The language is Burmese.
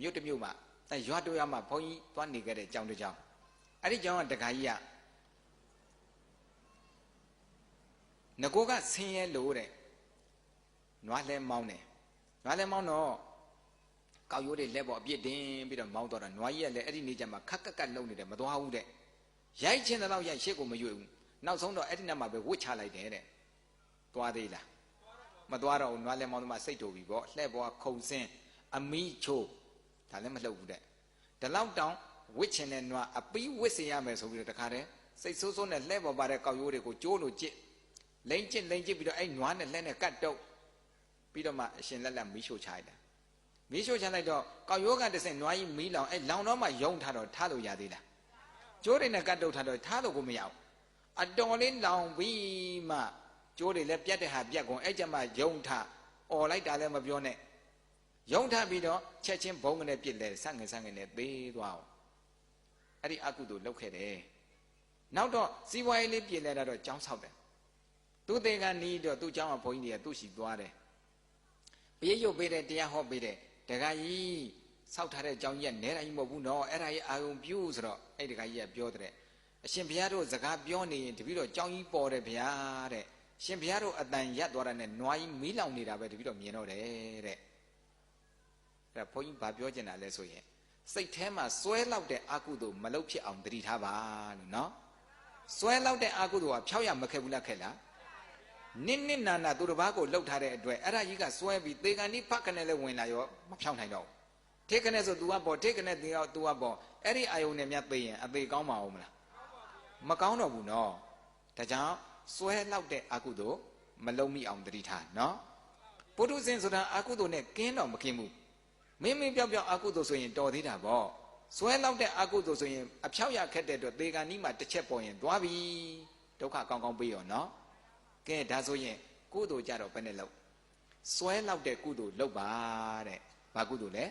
မြို့တစ်မြို့မှာအဲရွာတို့ရွာမှာဘုန်းကြီးသွားနေခဲ့တဲ့ကျောင်းတစ်ကျောင်းအဲ့ဒီကျောင်းကတခါကြီးကငကိုကဆင်းရဲလို့တဲ့နွားလဲမောင်းတယ်နွားလဲမောင်းတော့ကောက်ရိုးတွေလက်ပေါ်အပြစ်တင်ပြီးတော့မောင်းတော့တာနွားကြီးကလည်းအဲ့ဒီနေကြမှာခက်ခက်ကက်လုံနေတယ်မသွားဘူးတဲ့ရိုက်ချင်းတော့ရိုက်ရှေ့ကိုမရွေ့ဘူးနောက်ဆုံးတော့အဲ့ဒီနောက်မှာပဲဝစ်ချလိုက်တယ်တဲ့သွားသေးလားမသွားတော့ဘူးနွားလဲမောင်းသမားစိတ်တူပြီပေါ့လှဲ့ပေါ်ခုံစင်းအမီးချိုး ဒါလည်းမလှုပ်ဘူးတဲ့ဒီလောက်တောင်ဝစ်ချင်တဲ့နွားအပီးဝစ်စေရမယ်ဆိုပြီးတော့တခါတည်းစိတ်ဆိုးဆိုးနဲ့လှဲ့ပေါ်ပါတဲ့ကောက်ရိုးတွေကိုကျိုးလို့ကြစ်လိမ့်ချစ်လိမ့်ချစ်ပြီးတော့အဲ့နွားနဲ့လက်နဲ့ကတ်တုပ်ပြီးတော့မှအရှင်လက်လက်မီးရှို့ချလိုက်တာမီးရှို့ချလိုက်တော့ကောက်ရိုးကတစ်ဆင့်နွားကြီးမီးလောင်အဲ့လောင်တော့မှယုံထားတော့ထားလို့ရသေးလားကျိုးတွေနဲ့ကတ်တုပ်ထားတော့ထားလို့ကိုမရဘူးအတော်လေးလောင်ပြီးမှကျိုးတွေလည်းပြတ်တဲ့ဟာပြတ်ကုန်အဲ့ကြမှာယုံထားអော်လိုက်တာလည်းမပြောနဲ့ ယုံထပြီးတော့ချက်ချင်းဘုံကနေပြစ်လဲဆန့်ငင်ဆန့်ငင်နဲ့သေးသွားအောင်အဲ့ဒီအကုသို့လောက်ခဲ့တယ်နောက်တော့စီးပွားရေးလေးပြစ်လဲတာတော့ကြောင်းဆောက်တယ်သူ့တေကနီးတော့သူ့ကြောင်းကဘုန်းကြီးတွေကသူ့ရှိသွားတယ်ပြေရုပ်ပေးတယ်တရားဟောပေးတယ်ဒကာကြီးဆောက်ထားတဲ့ကြောင်းကြီးကနဲတိုင်းမဟုတ်ဘူးနော်အဲ့ဒါကြီးအာယုံပြူဆိုတော့အဲ့ဒကာကြီးကပြောတဲ့အရှင်ဘုရားတို့စကားပြောနေရင်တပည့်တော်ကြောင်းကြီးပေါ်တယ်ဗျာတဲ့ရှင်ဘုရားတို့အတန်ရက်သွားတာနဲ့နွားကြီးမီးလောင်နေတာပဲတပည့်တော်မြင်တော့တယ်တဲ့ ဒါဘုန်းကြီးဘာပြောချင်တာလဲဆိုရင်စိတ်ထဲမှာစွဲလောက်တဲ့အကုသို့မလုပ်ဖြစ်အောင်တတိထားပါလို့နော်စွဲလောက်တဲ့အကုသို့ကဖြောက်ရမခက်ဘူးလားခက်လားနစ်နစ်နာနာသူတစ်ပါးကိုလှုပ်ထားတဲ့အတွက်အဲ့ဒါကြီးကစွဲပြီးသေကန်ဒီဖက်ကနေလဲဝင်လာရောမဖြောက်နိုင်တော့ဘူးထိခနဲ့ဆို तू ကပေါ့ထိခနဲ့တင်ရော तू ကပေါ့အဲ့ဒီအာယုန်နဲ့မြတ်သိရင်အသေးကောင်းပါဦးမလားမကောင်းတော့ဘူးနော်ဒါကြောင့်စွဲလောက်တဲ့အကုသို့မလုံးမိအောင်တတိထားနော်ပုထုဇဉ်ဆိုတာအကုသို့နဲ့ကင်းတော့မကင်းဘူး မင်းမင်းပြောက်ပြောက်အကုသို့ဆိုရင်တော်သေးတာပေါ့စွဲလောက်တဲ့အကုသို့ဆိုရင်အဖြောက်ရခက်တဲ့အတွက်သေကန်ဒီမှာတစ်ချက်ပေါ်ရင်သွားပြီဒုက္ခကောင်းကောင်းပေးရောနော်ကဲဒါဆိုရင်ကုသိုလ်ကြတော့ဘယ်နဲ့လောက်စွဲလောက်တဲ့ကုသိုလ်လောက်ပါတဲ့ဘာကုသိုလ်လဲ